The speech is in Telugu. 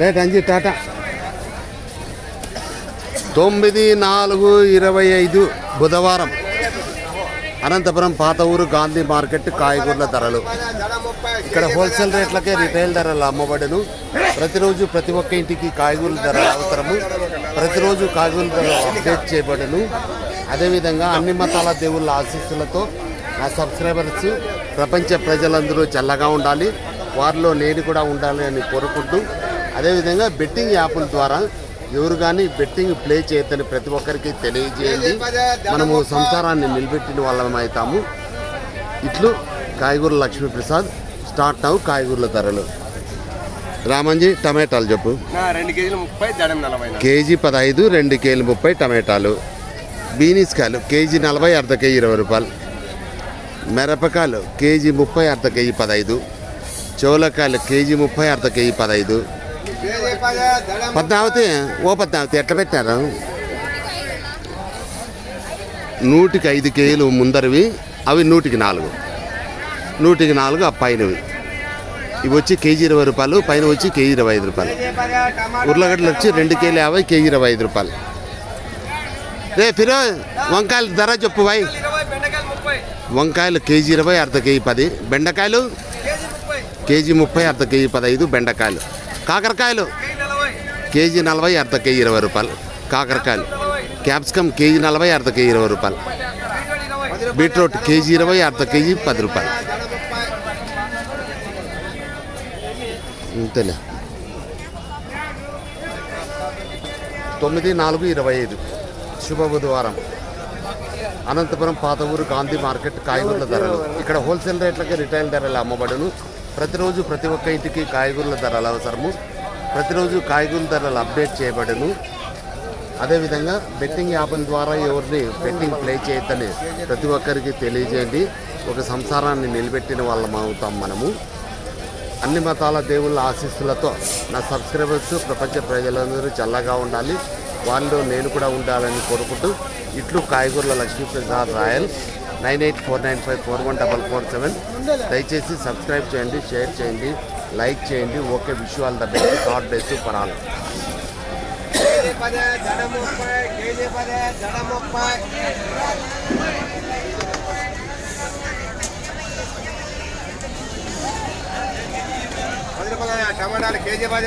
రేట్ అంజీ టాటా. తొమ్మిది నాలుగు ఇరవై ఐదు బుధవారం. అనంతపురం పాత ఊరు గాంధీ మార్కెట్ కాయగూరల ధరలు. ఇక్కడ హోల్సేల్ రేట్లకే రిటైల్ ధరలు అమ్మబడును. ప్రతిరోజు ప్రతి ఒక్క ఇంటికి కాయగూరల ధరలు అవసరము. ప్రతిరోజు కాయగూరల ధరలు అప్డేట్ చేయబడును. అదేవిధంగా అన్ని మతాల దేవుళ్ళ ఆశీస్సులతో నా సబ్స్క్రైబర్స్ ప్రపంచ ప్రజలందరూ చల్లగా ఉండాలి. వారిలో నేను కూడా ఉండాలి అని కోరుకుంటూ అదేవిధంగా బెట్టింగ్ యాప్ల ద్వారా ఎవరు కానీ బెట్టింగ్ ప్లే చేయొద్దని ప్రతి ఒక్కరికి తెలియజేయండి. మనము సంసారాన్ని నిలబెట్టిన వాళ్ళం అవుతాము. ఇట్లు కాయగూరల లక్ష్మీప్రసాద్ స్టార్ట్ నవ్వు కాయగూరల ధరలు. రామంజీ టమాటాలు చెప్పు. రెండు కేజీలు ముప్పై నలభై. కేజీ పదహైదు రెండు కేజీలు ముప్పై టమాటాలు. బీనీస్ కాయలు కేజీ నలభై అర్ధ కేజీ ఇరవై రూపాయలు. మిరపకాయలు కేజీ ముప్పై అర్ధ కేజీ పదహైదు. చోలకాయలు కేజీ ముప్పై అర్ధ కేజీ పదహైదు. పద్మావతి ఓ పద్మావతి ఎట్లా పెట్టారు? నూటికి ఐదు కేజీలు ముందరివి అవి నూటికి నాలుగు. నూటికి నాలుగు ఆ పైనవి. ఇవి వచ్చి కేజీ ఇరవై రూపాయలు పైన వచ్చి కేజీ ఇరవై ఐదు రూపాయలు. ఉర్లగడ్డలు వచ్చి రెండు కేజీలు యాభై కేజీ ఇరవై ఐదు రూపాయలు. రే ఫిరో వంకాయల ధర చెప్పు బాయ్. వంకాయలు కేజీ ఇరవై అర్ధ కేజీ పది. బెండకాయలు? కేజీ ముప్పై అర్ధ కేజీ పదహైదు బెండకాయలు. కాకరకాయలు? కేజీ నలభై అర్ధ కేజీ ఇరవై రూపాయలు. కాకరకాయలు. క్యాప్సికమ్ కేజీ నలభై అర్ధ కేజీ ఇరవై రూపాయలు. బీట్రూట్ కేజీ ఇరవై అర్ధ కేజీ పది రూపాయలు. అంతేలే తొమ్మిది నాలుగు ఇరవై ఐదు. శుభ బుధవారం. అనంతపురం పాత ఊరు గాంధీ మార్కెట్ కాయగూరల ధరలు. ఇక్కడ హోల్సేల్ రేట్లకి రిటైల్ ధరలు అమ్మబడును ప్రతిరోజు ప్రతి ఒక్క ఇంటికి కాయగూరల ధరలు అవసరము. ప్రతిరోజు కాయగూరల ధరలు అప్డేట్ చేయబడును. అదేవిధంగా బెట్టింగ్ యాప్ల ద్వారా ఎవరిని బెట్టింగ్ ప్లే చేయొద్దని ప్రతి ఒక్కరికి తెలియజేయండి. ఒక సంసారాన్ని నిలబెట్టిన వాళ్ళం అవుతాం మనము. అన్ని మతాల దేవుళ్ళ ఆశీస్సులతో నా సబ్స్క్రైబర్స్ ప్రపంచ ప్రజలందరూ చల్లగా ఉండాలి. వాళ్ళు నేను కూడా ఉండాలని కోరుకుంటూ ఇట్లు కాయగూరల Lakshmiprasad Royal. Nine eight four nine five four one double four seven దయచేసి సబ్స్క్రైబ్ చేయండి షేర్ చేయండి లైక్ చేయండి okay wish all the best God for all టమాటాలు కేజీ పదే